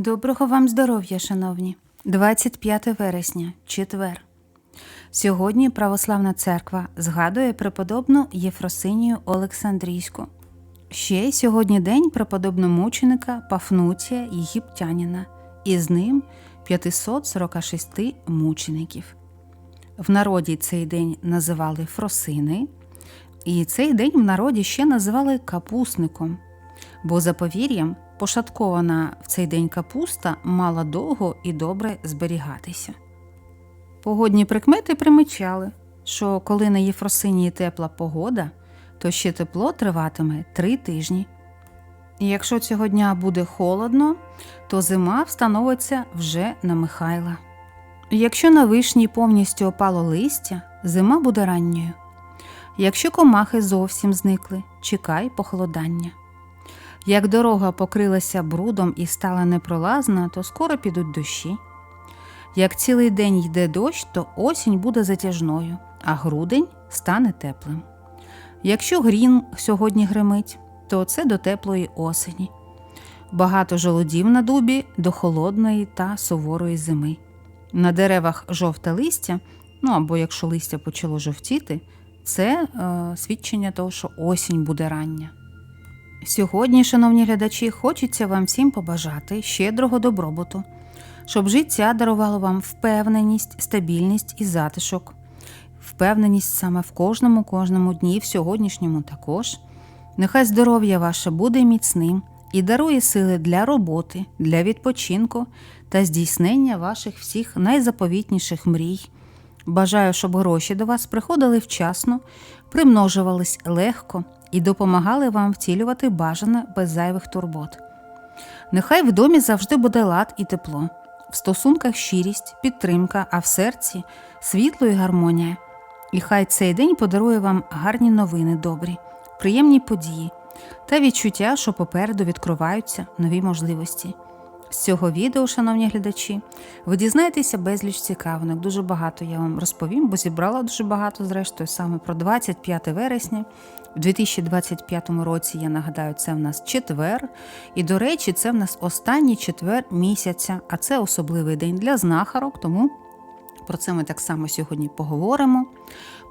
Доброго вам здоров'я, шановні! 25 вересня, четвер. Сьогодні Православна церква згадує преподобну Єфросинію Олександрійську. Ще й сьогодні день преподобномученика Пафнутія Єгиптянина, і з ним 546 мучеників. В народі цей день називали Фросини, і цей день в народі ще називали капусником, бо за повір'ям пошаткована в цей день капуста мала довго і добре зберігатися. Погодні прикмети примічали, що коли на Єфросинії тепла погода, то ще тепло триватиме три тижні. І якщо цього дня буде холодно, то зима встановиться вже на Михайла. Якщо на вишні повністю опало листя, зима буде ранньою. Якщо комахи зовсім зникли, чекай похолодання. Як дорога покрилася брудом і стала непролазна, то скоро підуть дощі. Як цілий день йде дощ, то осінь буде затяжною, а грудень стане теплим. Якщо грім сьогодні гримить, то це до теплої осені. Багато жолудів на дубі до холодної та суворої зими. На деревах жовте листя, ну або якщо листя почало жовтіти, це е, свідчення того, що осінь буде рання. Сьогодні, шановні глядачі, хочеться вам всім побажати щедрого добробуту, щоб життя дарувало вам впевненість, стабільність і затишок, впевненість саме в кожному кожному дні, в сьогоднішньому також. Нехай здоров'я ваше буде міцним і дарує сили для роботи, для відпочинку та здійснення ваших всіх найзаповітніших мрій. Бажаю, щоб гроші до вас приходили вчасно, примножувались легко і допомагали вам втілювати бажане без зайвих турбот. Нехай в домі завжди буде лад і тепло, в стосунках щирість, підтримка, а в серці світло і гармонія. І хай цей день подарує вам гарні новини добрі, приємні події та відчуття, що попереду відкриваються нові можливості. З цього відео, шановні глядачі, ви дізнаєтеся безліч цікавинок. Дуже багато я вам розповім, бо зібрала дуже багато, зрештою, саме про 25 вересня. У 2025 році, я нагадаю, це в нас четвер. І, до речі, це в нас останній четвер місяця, а це особливий день для знахарок, тому про це ми так само сьогодні поговоримо.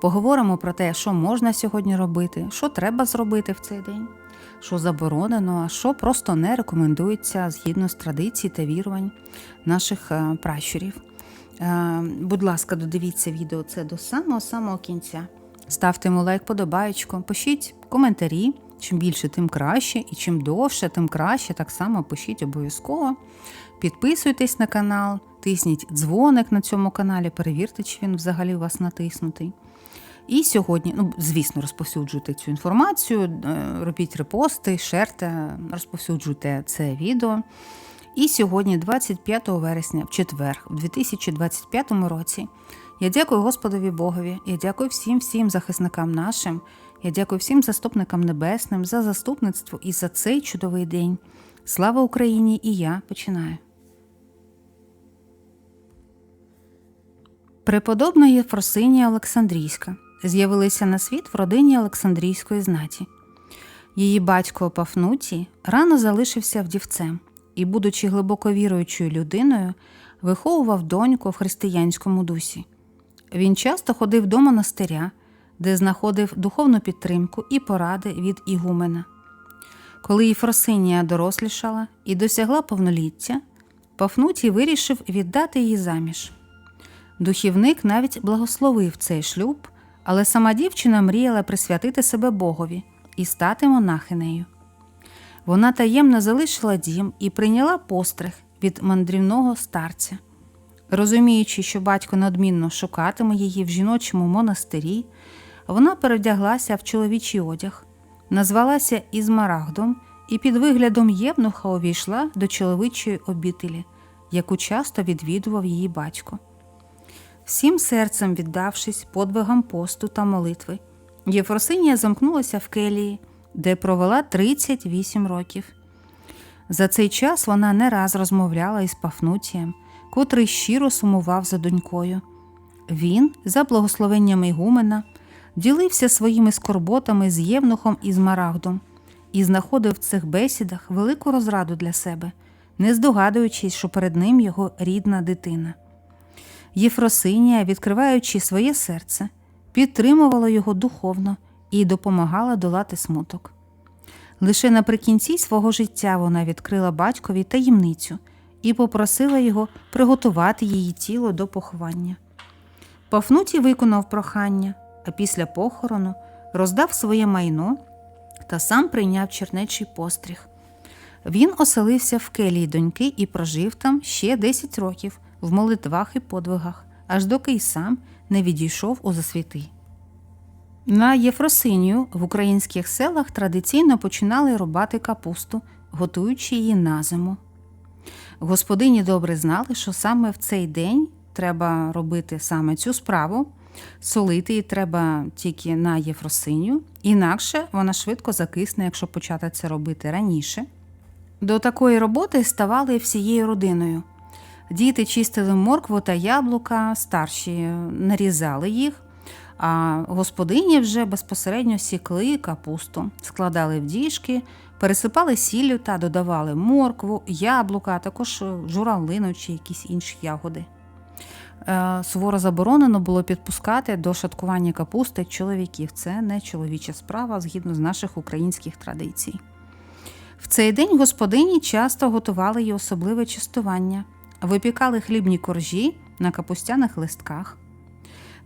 Поговоримо про те, що можна сьогодні робити, що треба зробити в цей день, що заборонено, а що просто не рекомендується згідно з традицій та вірувань наших е, пращурів. Е, Будь ласка, додивіться відео це до самого-самого кінця. Ставте йому лайк, подобаєчку, пишіть коментарі. Чим більше, тим краще, і чим довше, тим краще. Так само пишіть обов'язково. Підписуйтесь на канал, тисніть дзвоник на цьому каналі, перевірте, чи він взагалі у вас натиснутий. І сьогодні, ну, звісно, розповсюджуйте цю інформацію, е, робіть репости, шерте, розповсюджуйте це відео. І сьогодні, 25 вересня, в четвер, в 2025 році, я дякую Господові Богові, я дякую всім всім захисникам нашим, я дякую всім заступникам небесним за заступництво і за цей чудовий день. Слава Україні! І я починаю. Преподобна Єфросинія Олександрійська з'явилася на світ в родині Олександрійської знаті. Її батько Пафнутій рано залишився вдівцем і, будучи глибоко віруючою людиною, виховував доньку в християнському дусі. Він часто ходив до монастиря, де знаходив духовну підтримку і поради від ігумена. Коли Єфросинія дорослішала і досягла повноліття, Пафнутій вирішив віддати її заміж. Духівник навіть благословив цей шлюб, але сама дівчина мріяла присвятити себе Богові і стати монахинею. Вона таємно залишила дім і прийняла постриг від мандрівного старця. Розуміючи, що батько надмінно шукатиме її в жіночому монастирі, вона передяглася в чоловічий одяг, назвалася Ізмарагдом і під виглядом євнуха увійшла до чоловічої обітелі, яку часто відвідував її батько. Всім серцем віддавшись подвигам посту та молитви, Єфросинія замкнулася в келії, де провела 38 років. За цей час вона не раз розмовляла із Пафнутієм, котрий щиро сумував за донькою. Він, за благословеннями Ігумена, ділився своїми скорботами з Євнухом і з Марагдом і знаходив в цих бесідах велику розраду для себе, не здогадуючись, що перед ним його рідна дитина. Єфросинія, відкриваючи своє серце, підтримувала його духовно і допомагала долати смуток. Лише наприкінці свого життя вона відкрила батькові таємницю і попросила його приготувати її тіло до поховання. Пафнутій виконав прохання, а після похорону роздав своє майно та сам прийняв чернечий постріг. Він оселився в келії доньки і прожив там ще 10 років в молитвах і подвигах, аж доки й сам не відійшов у засвіти. На Єфросинію в українських селах традиційно починали рубати капусту, готуючи її на зиму. Господині добре знали, що саме в цей день треба робити саме цю справу, солити її треба тільки на Єфросиню, інакше вона швидко закисне, якщо почати це робити раніше. До такої роботи ставали всією родиною. Діти чистили моркву та яблука, старші нарізали їх, а господині вже безпосередньо сікли капусту, складали в діжки, пересипали сіллю та додавали моркву, яблука, а також журавлину чи якісь інші ягоди. Е, суворо заборонено було підпускати до шаткування капусти чоловіків. Це не чоловіча справа згідно з наших українських традицій. В цей день господині часто готували й особливе частування, випікали хлібні коржі на капустяних листках.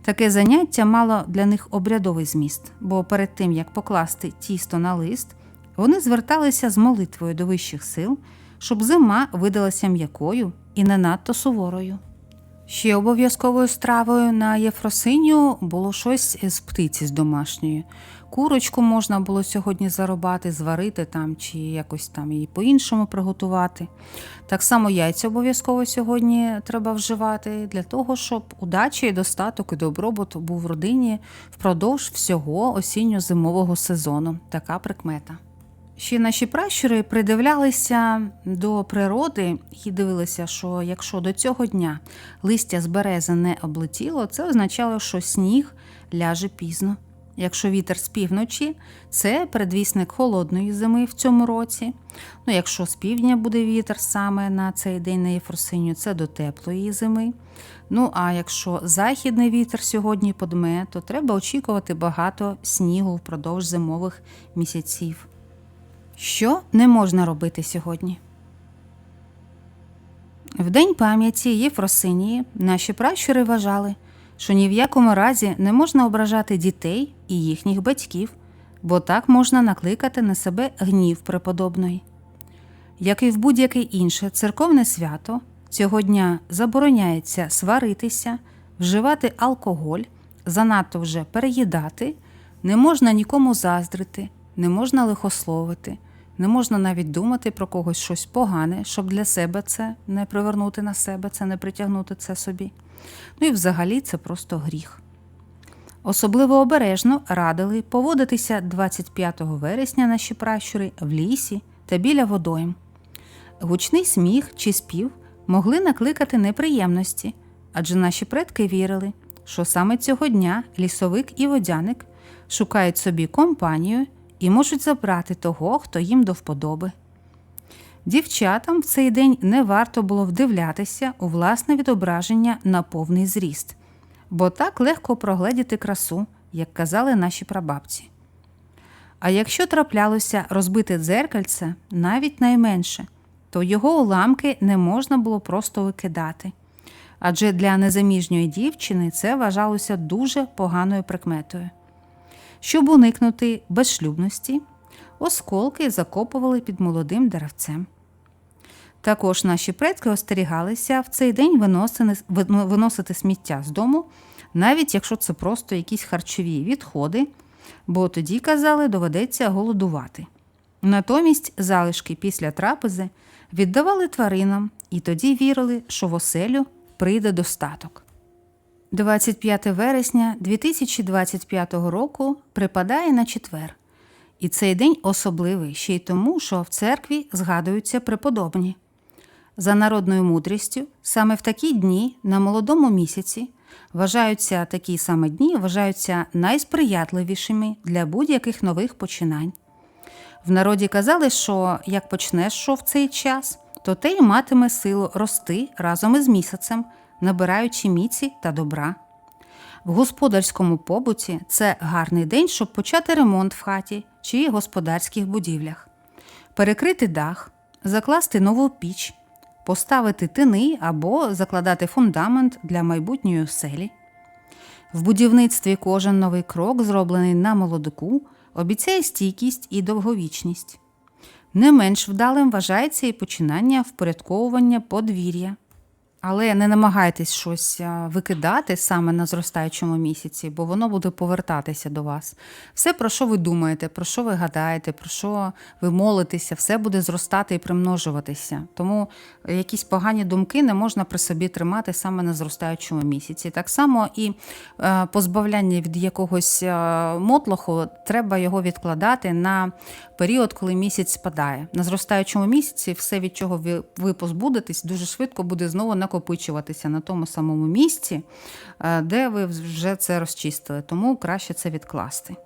Таке заняття мало для них обрядовий зміст, бо перед тим як покласти тісто на лист, вони зверталися з молитвою до вищих сил, щоб зима видалася м'якою і не надто суворою. Ще обов'язковою стравою на Єфросиню було щось з птиці з домашньої. Курочку можна було сьогодні зарубати, зварити там чи якось там її по-іншому приготувати. Так само яйця обов'язково сьогодні треба вживати для того, щоб удача і достаток і добробут був в родині впродовж всього осінньо-зимового сезону. Така прикмета. Ще наші пращури придивлялися до природи і дивилися, що якщо до цього дня листя з берези не облетіло, це означало, що сніг ляже пізно. Якщо вітер з півночі, це передвісник холодної зими в цьому році. Ну, Якщо з півдня буде вітер саме на цей день на Єфросиню, це до теплої зими. Ну а якщо західний вітер сьогодні подме, то треба очікувати багато снігу впродовж зимових місяців. Що не можна робити сьогодні? В день пам'яті Єфросинії наші пращури вважали, що ні в якому разі не можна ображати дітей і їхніх батьків, бо так можна накликати на себе гнів преподобної. Як і в будь-яке інше церковне свято, цього дня забороняється сваритися, вживати алкоголь, занадто вже переїдати, не можна нікому заздрити, не можна лихословити, не можна навіть думати про когось щось погане, щоб для себе це не привернути на себе, це не притягнути це собі. Ну і взагалі це просто гріх. Особливо обережно радили поводитися 25 вересня наші пращури в лісі та біля водойм. Гучний сміх чи спів могли накликати неприємності, адже наші предки вірили, що саме цього дня лісовик і водяник шукають собі компанію і можуть забрати того, хто їм до вподоби. Дівчатам в цей день не варто було вдивлятися у власне відображення на повний зріст, бо так легко прогледіти красу, як казали наші прабабці. А якщо траплялося розбите дзеркальце, навіть найменше, то його уламки не можна було просто викидати. Адже для незаміжньої дівчини це вважалося дуже поганою прикметою. Щоб уникнути безшлюбності, осколки закопували під молодим деревцем. Також наші предки остерігалися в цей день виносити сміття з дому, навіть якщо це просто якісь харчові відходи, бо тоді, казали, доведеться голодувати. Натомість залишки після трапези віддавали тваринам і тоді вірили, що в оселю прийде достаток. 25 вересня 2025 року припадає на четвер, і цей день особливий ще й тому, що в церкві згадуються преподобні. За народною мудрістю, саме в такі дні на молодому місяці вважаються такі саме дні, вважаються найсприятливішими для будь-яких нових починань. В народі казали, що як почнеш що в цей час, то те й матиме силу рости разом із місяцем, набираючи міці та добра. В господарському побуті це гарний день, щоб почати ремонт в хаті чи господарських будівлях, перекрити дах, закласти нову піч, поставити тини або закладати фундамент для майбутньої оселі. В будівництві кожен новий крок, зроблений на молодику, обіцяє стійкість і довговічність. Не менш вдалим вважається і починання впорядковування подвір'я. Але не намагайтесь щось викидати саме на зростаючому місяці, бо воно буде повертатися до вас. Все, про що ви думаєте, про що ви гадаєте, про що ви молитеся, все буде зростати і примножуватися. Тому якісь погані думки не можна при собі тримати саме на зростаючому місяці. Так само і е, позбавляння від якогось е, мотлоху, треба його відкладати на період, коли місяць спадає. На зростаючому місяці все, від чого ви, позбудетесь, дуже швидко буде знову накопичуватися на тому самому місці, е, де ви вже це розчистили. Тому краще це відкласти.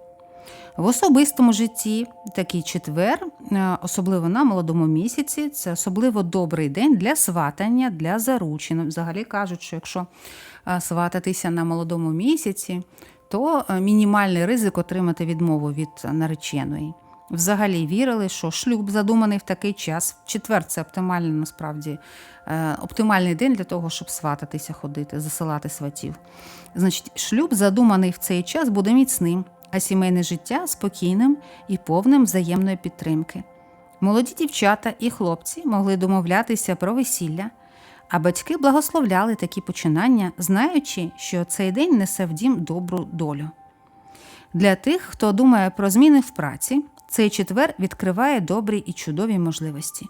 В особистому житті такий четвер, е, особливо на молодому місяці, це особливо добрий день для сватання, для заручин. Взагалі кажуть, що якщо е, свататися на молодому місяці, то мінімальний ризик отримати відмову від нареченої. Взагалі вірили, що шлюб задуманий в такий час. Четвер це оптимальний насправді е, оптимальний день для того, щоб свататися, ходити, засилати сватів. Значить, шлюб задуманий в цей час буде міцним, а сімейне життя спокійним і повним взаємної підтримки. Молоді дівчата і хлопці могли домовлятися про весілля, а батьки благословляли такі починання, знаючи, що цей день несе в дім добру долю. Для тих, хто думає про зміни в праці, цей четвер відкриває добрі і чудові можливості.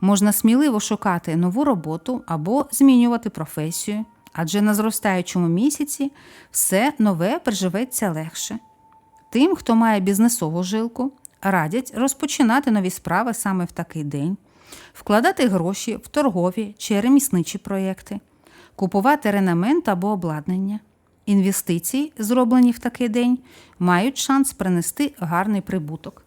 Можна сміливо шукати нову роботу або змінювати професію, адже на зростаючому місяці все нове приживеться легше. Тим, хто має бізнесову жилку, радять розпочинати нові справи саме в такий день, вкладати гроші в торгові чи ремісничі проєкти, купувати ренамент або обладнання. Інвестиції, зроблені в такий день, мають шанс принести гарний прибуток.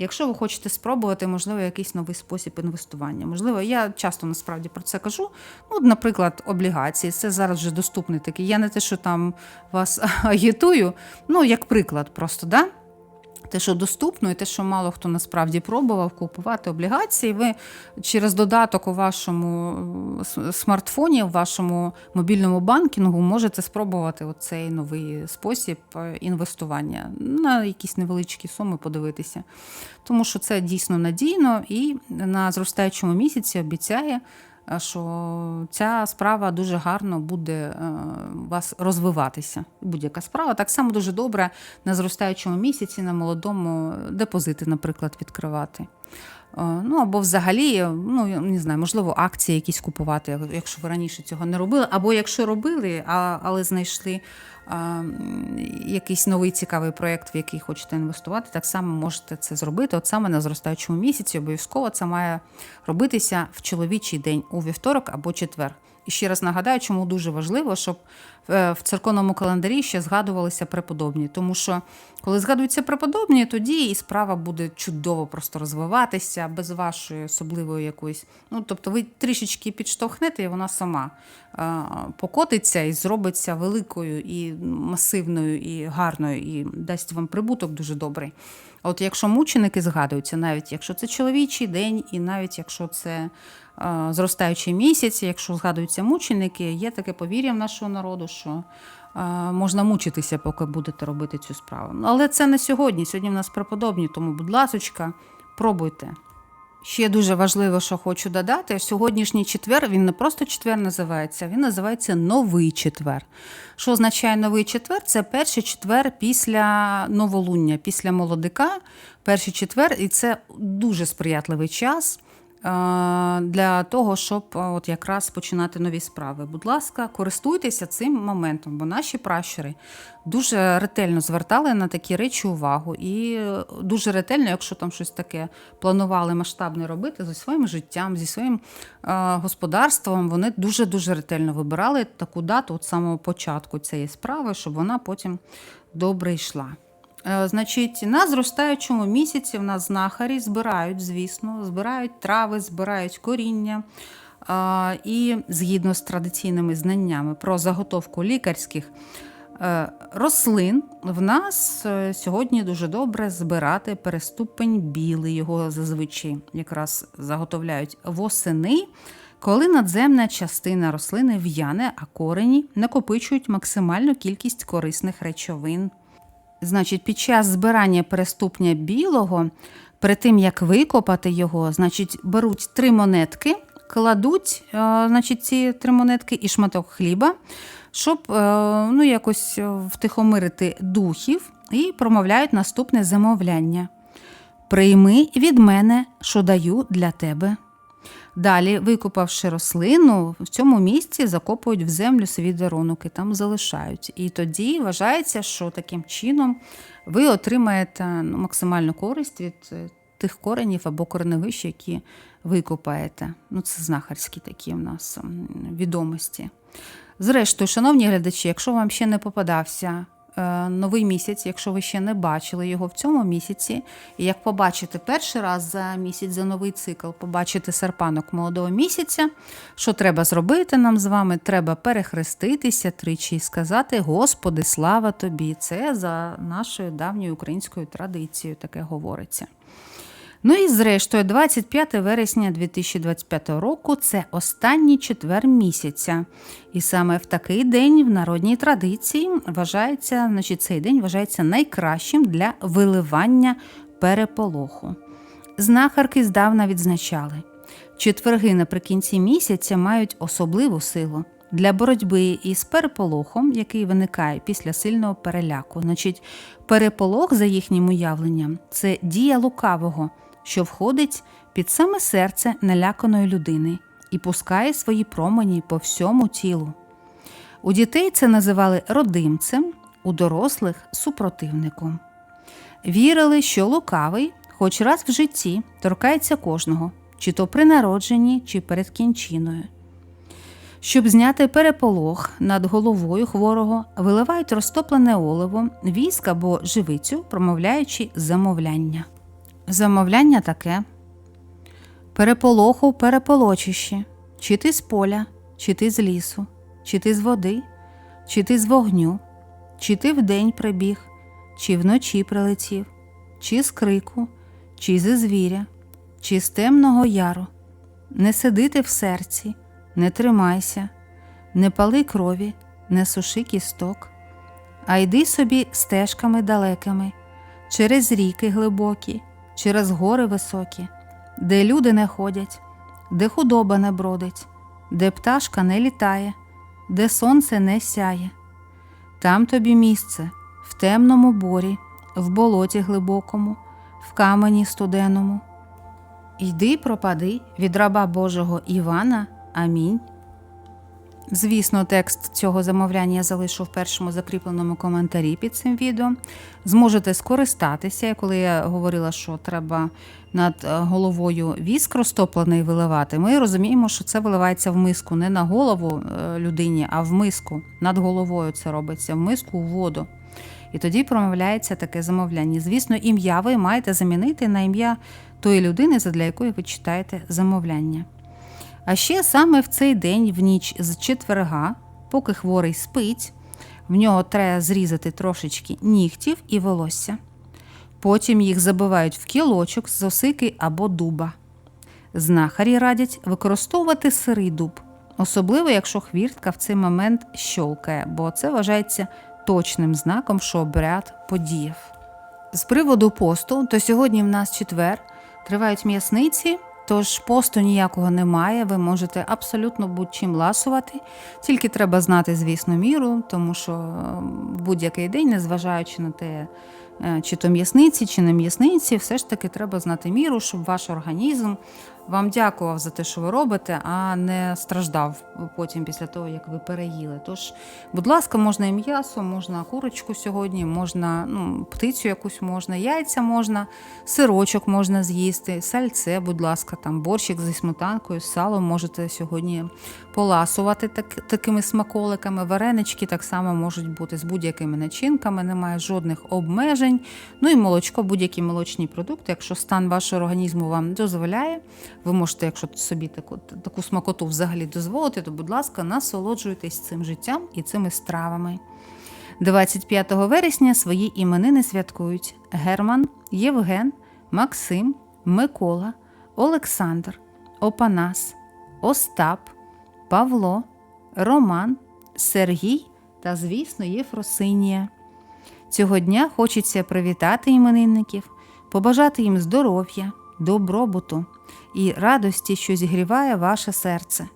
Якщо ви хочете спробувати, можливо, якийсь новий спосіб інвестування. Можливо, я часто насправді про це кажу. Ну, наприклад, облігації, це зараз вже доступний такий. Я не те, що там вас агітую, ну, як приклад, просто, да? Те, що доступно, і те, що мало хто насправді пробував купувати облігації, ви через додаток у вашому е, смартфоні, в вашому мобільному банкінгу можете спробувати цей новий спосіб е, інвестування на якісь невеличкі суми подивитися. Тому що це дійсно надійно і на зростаючому місяці обіцяє. Е, Що ця справа дуже гарно буде е, вас розвиватися. Будь-яка справа так само дуже добре на зростаючому місяці, на молодому депозити, наприклад, відкривати. Е, Ну або взагалі, ну не знаю, можливо, акції якісь купувати, якщо ви раніше цього не робили, або якщо робили, але знайшли якийсь новий цікавий проєкт, в який хочете інвестувати, так само можете це зробити. От саме на зростаючому місяці обов'язково це має робитися в чоловічий день у вівторок або четвер. Ще раз нагадаю, чому дуже важливо, щоб е, в церковному календарі ще згадувалися преподобні. Тому що коли згадуються преподобні, тоді і справа буде чудово просто розвиватися без вашої особливої якоїсь. Ну тобто, ви трішечки підштовхнете, і вона сама е, покотиться і зробиться великою і масивною, і гарною, і дасть вам прибуток дуже добрий. От якщо мученики згадуються, навіть якщо це чоловічий день, і навіть якщо це зростаючий місяць, якщо згадуються мученики, є таке повір'я в нашого народу, що е, можна мучитися, поки будете робити цю справу. Але це не сьогодні. Сьогодні в нас преподобні, тому, будь ласочка, пробуйте. Ще дуже важливо, що хочу додати, сьогоднішній четвер він не просто четвер називається, він називається новий четвер. Що означає новий четвер? Це перший четвер після новолуння, після молодика, перший четвер, і це дуже сприятливий час. Е, Для того, щоб е, от якраз починати нові справи. Будь ласка, користуйтеся цим моментом, бо наші пращури дуже ретельно звертали на такі речі увагу. І е, дуже ретельно, якщо там щось таке планували масштабне робити зі своїм життям, зі своїм господарством, вони дуже-дуже ретельно вибирали таку дату от самого початку цієї справи, щоб вона потім добре йшла. Е, Значить, на зростаючому місяці в нас знахарі збирають, звісно, збирають трави, збирають коріння. І згідно з традиційними знаннями про заготовку лікарських е, рослин, в нас е, сьогодні дуже добре збирати переступень білий. Його зазвичай якраз заготовляють восени, коли надземна частина рослини в'яне, а корені накопичують максимальну кількість корисних речовин. Значить, під час збирання переступня білого, перед тим як викопати його, значить, беруть три монетки, кладуть е, значить, ці три монетки і шматок хліба, щоб е, ну, якось е, втихомирити духів, і промовляють наступне замовляння: Прийми від мене, що даю для тебе. Далі, викопавши рослину, в цьому місці закопують в землю свій дарунок і там залишають. І тоді вважається, що таким чином ви отримаєте ну, максимальну користь від е, тих коренів або кореневищ, які ви копаєте. Ну, це знахарські такі в нас відомості. Зрештою, шановні глядачі, якщо вам ще не попадався новий місяць, якщо ви ще не бачили його в цьому місяці, і як побачите перший раз за місяць, за новий цикл, побачити серпанок молодого місяця, що треба зробити нам з вами? Треба перехреститися тричі і сказати Господи, слава тобі! Це за нашою давньою українською традицією таке говориться. Ну і зрештою, 25 вересня 2025 року це останній четвер місяця. І саме в такий день в народній традиції вважається, значить, цей день вважається найкращим для виливання переполоху. Знахарки здавна відзначали, четверги наприкінці місяця мають особливу силу для боротьби із переполохом, який виникає після сильного переляку. Значить, переполох, за їхнім уявленням, це дія лукавого, що входить під саме серце наляканої людини і пускає свої промені по всьому тілу. У дітей це називали родимцем, у дорослих супротивником. Вірили, що лукавий, хоч раз в житті, торкається кожного, чи то при народженні, чи перед кінчиною. Щоб зняти переполох над головою хворого, виливають розтоплене оливо, віск або живицю, промовляючи замовляння. Замовляння таке: переполоху переполочище, чи ти з поля, чи ти з лісу, чи ти з води, чи ти з вогню, чи ти вдень прибіг, чи вночі прилетів, чи з крику, чи зі звіря, чи з темного яру. Не сиди ти в серці, не тримайся, не пали крові, не суши кісток, а йди собі стежками далекими, через ріки глибокі, через гори високі, де люди не ходять, де худоба не бродить, де пташка не літає, де сонце не сяє. Там тобі місце, в темному борі, в болоті глибокому, в камені студеному. Йди пропади від раба Божого Івана. Амінь. Звісно, текст цього замовляння я залишу в першому закріпленому коментарі під цим відео. Зможете скористатися, коли я говорила, що треба над е, головою віск розтоплений виливати. Ми розуміємо, що це виливається в миску не на голову е, людині, а в миску. Над головою це робиться в миску у воду. І тоді промовляється таке замовляння. Звісно, ім'я ви маєте замінити на ім'я тої людини, задля якої ви читаєте замовляння. А ще саме в цей день, в ніч з четверга, поки хворий спить, в нього треба зрізати трошечки нігтів і волосся. Потім їх забивають в кілочок з осики або дуба. Знахарі радять використовувати сирий дуб, особливо якщо хвіртка в цей момент щолкає, бо це вважається точним знаком, що обряд подіяв. З приводу посту, то сьогодні в нас четвер, тривають м'ясниці. Тож посту ніякого немає, ви можете абсолютно будь-чим ласувати, тільки треба знати, звісно, міру, тому що в будь-який день, незважаючи на те, е, чи то м'ясниці, чи не м'ясниці, все ж таки треба знати міру, щоб ваш організм вам дякував за те, що ви робите, а не страждав потім після того, як ви переїли. Тож, будь ласка, можна і м'ясо, можна курочку сьогодні, можна ну, птицю якусь можна, яйця можна, сирочок можна з'їсти, сальце, будь ласка, там борщик зі сметанкою, з салом можете сьогодні поласувати так, такими смаколиками. Варенички так само можуть бути з будь-якими начинками, немає жодних обмежень. Ну і молочко, будь-які молочні продукти, якщо стан вашого організму вам дозволяє, ви можете, якщо собі таку, таку смакоту взагалі дозволити, то, будь ласка, насолоджуйтесь цим життям і цими стравами. 25 вересня свої іменини святкують Герман, Євген, Максим, Микола, Олександр, Опанас, Остап, Павло, Роман, Сергій та, звісно, Єфросинія. Цього дня хочеться привітати іменинників, побажати їм здоров'я, добробуту і радості, що зігріває ваше серце.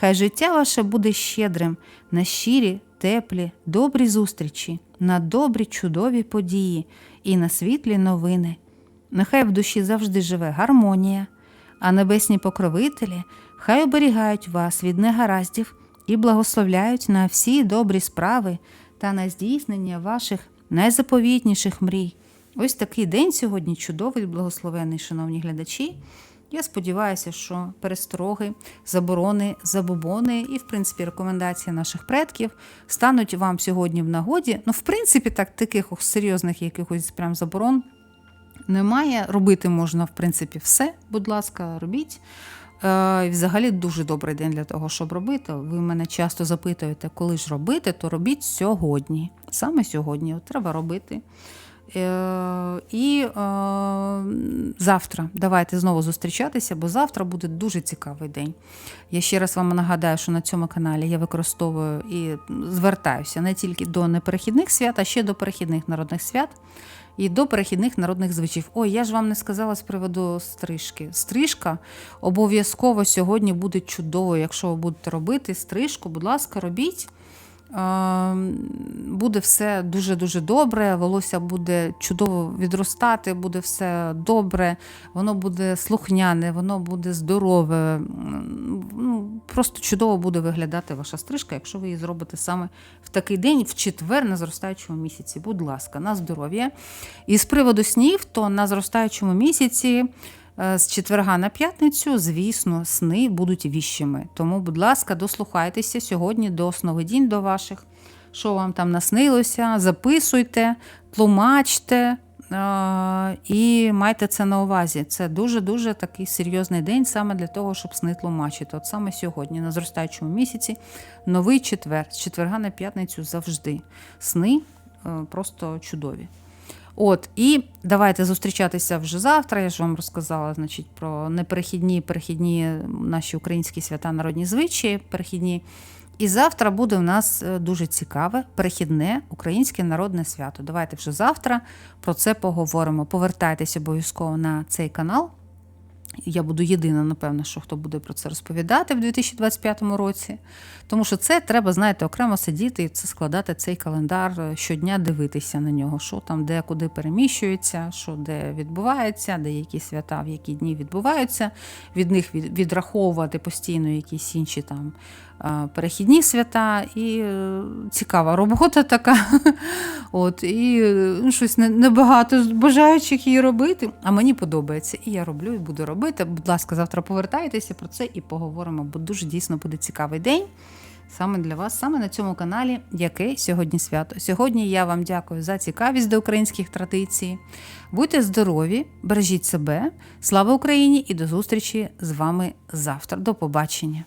Хай життя ваше буде щедрим на щирі, теплі, добрі зустрічі, на добрі, чудові події і на світлі новини. Нехай в душі завжди живе гармонія, а небесні покровителі хай оберігають вас від негараздів і благословляють на всі добрі справи та на здійснення ваших найзаповітніших мрій. Ось такий день сьогодні чудовий, благословений, шановні глядачі. Я сподіваюся, що перестороги, заборони, забобони і, в принципі, рекомендації наших предків стануть вам сьогодні в нагоді. Ну, в принципі, так таких серйозних якихось прям заборон немає. Робити можна, в принципі, все. Будь ласка, робіть. Е, і Взагалі дуже добрий день для того, щоб робити. Ви мене часто запитуєте, коли ж робити, то робіть сьогодні. Саме сьогодні треба робити. Е, І е, завтра давайте знову зустрічатися, бо завтра буде дуже цікавий день. Я ще раз вам нагадаю, що на цьому каналі я використовую і звертаюся не тільки до неперехідних свят, а ще до перехідних народних свят і до перехідних народних звичаїв. Ой, я ж вам не сказала з приводу стрижки. Стрижка обов'язково сьогодні буде чудовою. Якщо ви будете робити стрижку, будь ласка, робіть. Е, Буде все дуже-дуже добре, волосся буде чудово відростати, буде все добре, воно буде слухняне, воно буде здорове. Ну, Просто чудово буде виглядати ваша стрижка, якщо ви її зробите саме в такий день, в четвер на зростаючому місяці. Будь ласка, на здоров'я. І з приводу снів, то на зростаючому місяці. Е, З четверга на п'ятницю, звісно, сни будуть віщими. Тому, будь ласка, дослухайтеся сьогодні до основидінь до ваших, що вам там наснилося, записуйте, тлумачте е, і майте це на увазі. Це дуже-дуже такий серйозний день саме для того, щоб сни тлумачити. От саме сьогодні, на зростаючому місяці, новий четвер, з четверга на п'ятницю завжди. Сни е, просто чудові. От, і давайте зустрічатися вже завтра. Я ж вам розказала значить, про неперехідні перехідні наші українські свята народні звичаї. перехідні. І завтра буде у нас е, дуже цікаве перехідне українське народне свято. Давайте вже завтра про це поговоримо. Повертайтеся обов'язково на цей канал. Я буду єдина, напевно, що хто буде про це розповідати в 2025 році. Тому що це треба, знаєте, окремо сидіти і це складати цей календар е, щодня, дивитися на нього, що там, де куди переміщується, що де відбувається, де які свята, в які дні відбуваються, від них відраховувати постійно якісь інші там перехідні свята, і е, цікава робота така. От, І ну, щось небагато бажаючих її робити, а мені подобається. І я роблю, і буду робити. Будь ласка, завтра повертайтеся про це і поговоримо, бо дуже дійсно буде цікавий день. Саме для вас, саме на цьому каналі, яке сьогодні свято. Сьогодні я вам дякую за цікавість до українських традицій. Будьте здорові, бережіть себе, слава Україні і до зустрічі з вами завтра. До побачення!